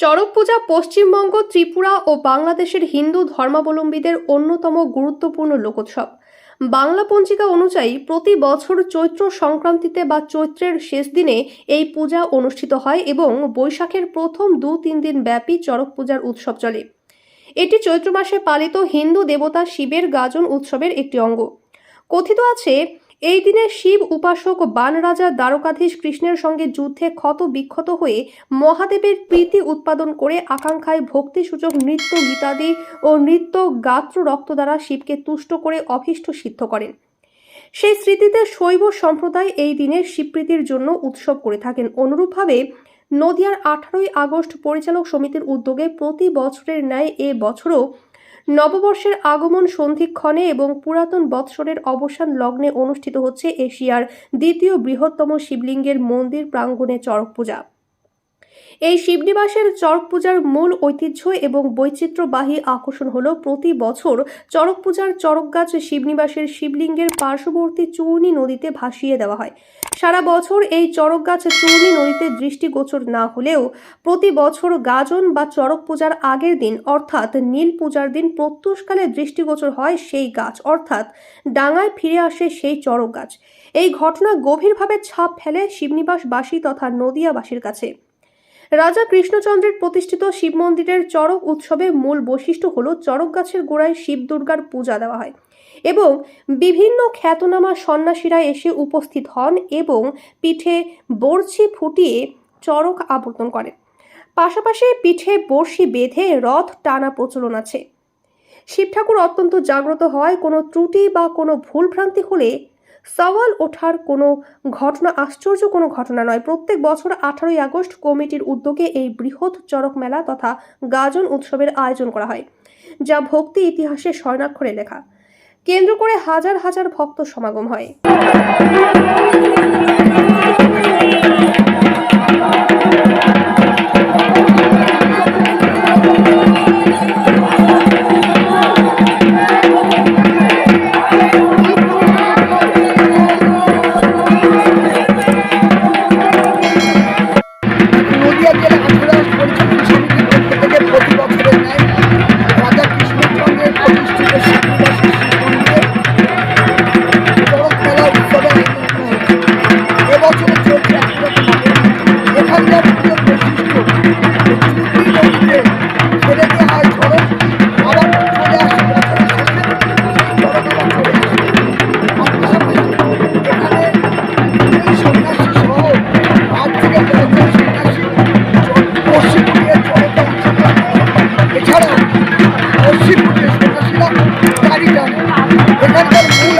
চড়ক পূজা পশ্চিমবঙ্গ, ত্রিপুরা ও বাংলাদেশের হিন্দু ধর্মাবলম্বীদের অন্যতম গুরুত্বপূর্ণ লোকোৎসব। বাংলা পঞ্জিকা অনুযায়ী প্রতি বছর চৈত্র সংক্রান্তিতে বা চৈত্রের শেষ দিনে এই পূজা অনুষ্ঠিত হয় এবং বৈশাখের প্রথম দু তিন দিন ব্যাপী চড়ক পূজার উৎসব চলে। এটি চৈত্র মাসে পালিত হিন্দু দেবতা শিবের গাজন উৎসবের একটি অঙ্গ। কথিত আছে এই দিনে শিব উপাসক বানরাজা দ্বারকাধীশ কৃষ্ণের সঙ্গে যুদ্ধে ক্ষত বিক্ষত হয়ে মহাদেবের প্রীতি উৎপাদন করে আকাঙ্ক্ষায় ভক্তিসূচক নৃত্য গীতাদি ও নৃত্য গাত্র রক্ত দ্বারা শিবকে তুষ্ট করে অভীষ্ট সিদ্ধ করেন। সেই স্মৃতিতে শৈব সম্প্রদায় এই দিনে শিবপ্রীতির জন্য উৎসব করে থাকেন। অনুরূপভাবে নদিয়ার আঠারোই আগস্ট পরিচালক সমিতির উদ্যোগে প্রতি বছরের ন্যায় এ বছরও নববর্ষের আগমন সন্ধিক্ষণে এবং পুরাতন বৎসরের অবসান লগ্নে অনুষ্ঠিত হচ্ছে এশিয়ার দ্বিতীয় বৃহত্তম শিবলিঙ্গের মন্দির প্রাঙ্গণে চড়ক পূজা। এই শিবনিবাসের চড়ক পূজার মূল ঐতিহ্য এবং বৈচিত্র্যবাহী আকর্ষণ হল প্রতি বছর চড়ক পূজার চড়ক গাছ শিবনিবাসের শিবলিঙ্গের পার্শ্ববর্তী চূর্ণী নদীতে ভাসিয়ে দেওয়া হয়। সারা বছর এই চড়ক গাছ চূর্ণী নদীতে দৃষ্টিগোচর না হলেও প্রতি বছর গাজন বা চড়ক পূজার আগের দিন অর্থাৎ নীল পূজার দিন প্রত্যুষকালে দৃষ্টিগোচর হয় সেই গাছ, অর্থাৎ ডাঙায় ফিরে আসে সেই চড়ক গাছ। এই ঘটনা গভীরভাবে ছাপ ফেলে শিবনিবাসবাসী তথা নদিয়াবাসীর কাছে। রাজা কৃষ্ণচন্দ্রের প্রতিষ্ঠিত শিব মন্দিরের চড়ক উৎসবে মূল বৈশিষ্ট্য হল চড়ক গাছের গোড়ায় শিব দুর্গার পূজা দেওয়া হয় এবং বিভিন্ন খ্যাতনামা সন্ন্যাসীরা এসে উপস্থিত হন এবং পিঠে বড়ছি ফুটিয়ে চড়ক আবর্তন করেন। পাশাপাশি পিঠে বড়শি বেঁধে রথ টানা প্রচলন আছে। শিব ঠাকুর অত্যন্ত জাগ্রত হয় কোনো ত্রুটি বা কোনো ভুলভ্রান্তি হলে সওয়াল ওঠার কোনো ঘটনা, আশ্চর্য কোনো ঘটনা নয়। প্রত্যেক বছর আঠারোই আগস্ট কমিটির উদ্যোগে এই বৃহৎ চরক মেলা তথা গাজন উৎসবের আয়োজন করা হয়, যা ভক্তি ইতিহাসে স্বর্ণাক্ষরে লেখা। কেন্দ্র করে হাজার হাজার ভক্ত সমাগম হয়। এখানকার মূল